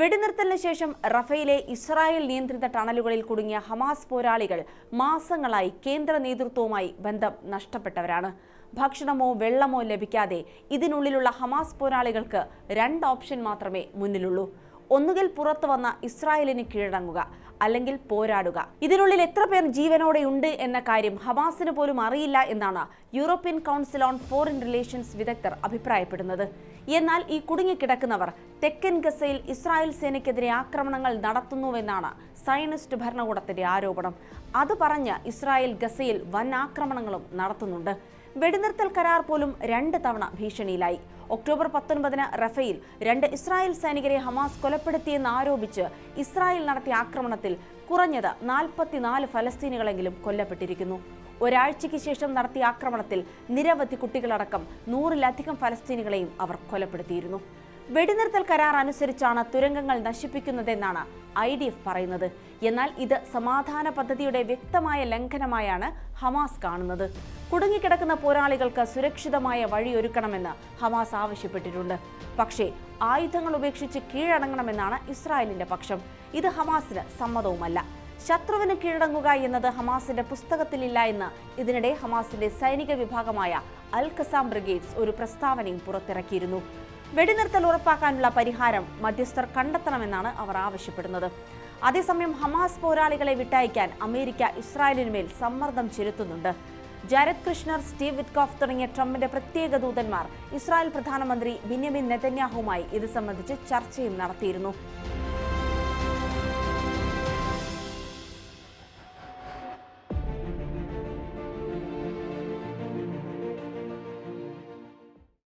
വെടിനിർത്തലിന് ശേഷം റഫയിലെ ഇസ്രായേൽ നിയന്ത്രിത ടണലുകളിൽ കുടുങ്ങിയ ഹമാസ് പോരാളികൾ മാസങ്ങളായി കേന്ദ്ര നേതൃത്വവുമായി ബന്ധം നഷ്ടപ്പെട്ടവരാണ്. ഭക്ഷണമോ വെള്ളമോ ലഭിക്കാതെ ഇതിനുള്ളിലുള്ള ഹമാസ് പോരാളികൾക്ക് രണ്ട് ഓപ്ഷൻ മാത്രമേ മുന്നിലുള്ളൂ. ഒന്നുകിൽ പുറത്തു വന്ന ഇസ്രായേലിന് കീഴടങ്ങുക അല്ലെങ്കിൽ പോരാടുക. ഇതിനുള്ളിൽ എത്ര പേർ ജീവനോടെയുണ്ട് എന്ന കാര്യം ഹമാസിന് പോലും അറിയില്ല എന്നാണ് European council on foreign relations വിദഗ്ധർ അഭിപ്രായപ്പെടുന്നത്. എന്നാൽ ഈ കുടുങ്ങിക്കിടക്കുന്നവർ തെക്കൻ ഗസയിൽ ഇസ്രായേൽ സേനയ്ക്കെതിരെ ആക്രമണങ്ങൾ നടത്തുന്നുവെന്നാണ് സയനിസ്റ്റ് ഭരണകൂടത്തിന്റെ ആരോപണം. അത് പറഞ്ഞ് ഇസ്രായേൽ ഗസയിൽ വൻ ആക്രമണങ്ങളും നടത്തുന്നുണ്ട്. വെടിനിർത്തൽ കരാർ പോലും രണ്ട് തവണ ഭീഷണിയിലായി. ഒക്ടോബർ പത്തൊൻപതിന് റഫയിൽ രണ്ട് ഇസ്രായേൽ സൈനികരെ ഹമാസ് കൊലപ്പെടുത്തിയെന്ന് ആരോപിച്ച് ഇസ്രായേൽ നടത്തിയ ആക്രമണത്തിൽ കുറഞ്ഞത് നാൽപ്പത്തിനാല് ഫലസ്തീനികളെങ്കിലും കൊല്ലപ്പെട്ടിരിക്കുന്നു. ഒരാഴ്ചയ്ക്ക് ശേഷം നടത്തിയ ആക്രമണത്തിൽ നിരവധി കുട്ടികളടക്കം നൂറിലധികം ഫലസ്തീനികളെയും അവർ കൊലപ്പെടുത്തിയിരുന്നു. വെടിനിർത്തൽ കരാർ അനുസരിച്ചാണ് തുരങ്കങ്ങൾ നശിപ്പിക്കുന്നതെന്നാണ് ഐ ഡി എഫ് പറയുന്നത്. എന്നാൽ ഇത് സമാധാന പദ്ധതിയുടെ വ്യക്തമായ ലംഘനമായാണ് ഹമാസ് കാണുന്നത്. കുടുങ്ങിക്കിടക്കുന്ന പോരാളികൾക്ക് സുരക്ഷിതമായ വഴിയൊരുക്കണമെന്ന് ഹമാസ് ആവശ്യപ്പെട്ടിട്ടുണ്ട്. പക്ഷേ ആയുധങ്ങൾ ഉപേക്ഷിച്ച് കീഴടങ്ങണമെന്നാണ് ഇസ്രായേലിന്റെ പക്ഷം. ഇത് ഹമാസിന് സമ്മതവുമല്ല. ശത്രുവിന് കീഴടങ്ങുക എന്നത് ഹമാസിന്റെ പുസ്തകത്തിലില്ല എന്ന് ഇതിനിടെ ഹമാസിന്റെ സൈനിക വിഭാഗമായ അൽ ഖസാം ബ്രിഗേഡ്സ് ഒരു പ്രസ്താവനയും പുറത്തിറക്കിയിരുന്നു. വെടിനിർത്തൽ ഉറപ്പാക്കാനുള്ള പരിഹാരം മധ്യസ്ഥർ കണ്ടെത്തണമെന്നാണ് അവർ ആവശ്യപ്പെടുന്നത്. അതേസമയം ഹമാസ് പോരാളികളെ വിട്ടയക്കാൻ അമേരിക്ക ഇസ്രായേലിനുമേൽ സമ്മർദ്ദം ചെലുത്തുന്നുണ്ട്. ജാരദ് കൃഷ്ണർ സ്റ്റീവ് വിറ്റ്കോഫ് തുടങ്ങിയ ട്രംപിന്റെ പ്രത്യേക ദൂതന്മാർ ഇസ്രായേൽ പ്രധാനമന്ത്രി ബിന്യമിൻ നെതന്യാഹുമായി ഇത് സംബന്ധിച്ച് ചർച്ചയും നടത്തിയിരുന്നു.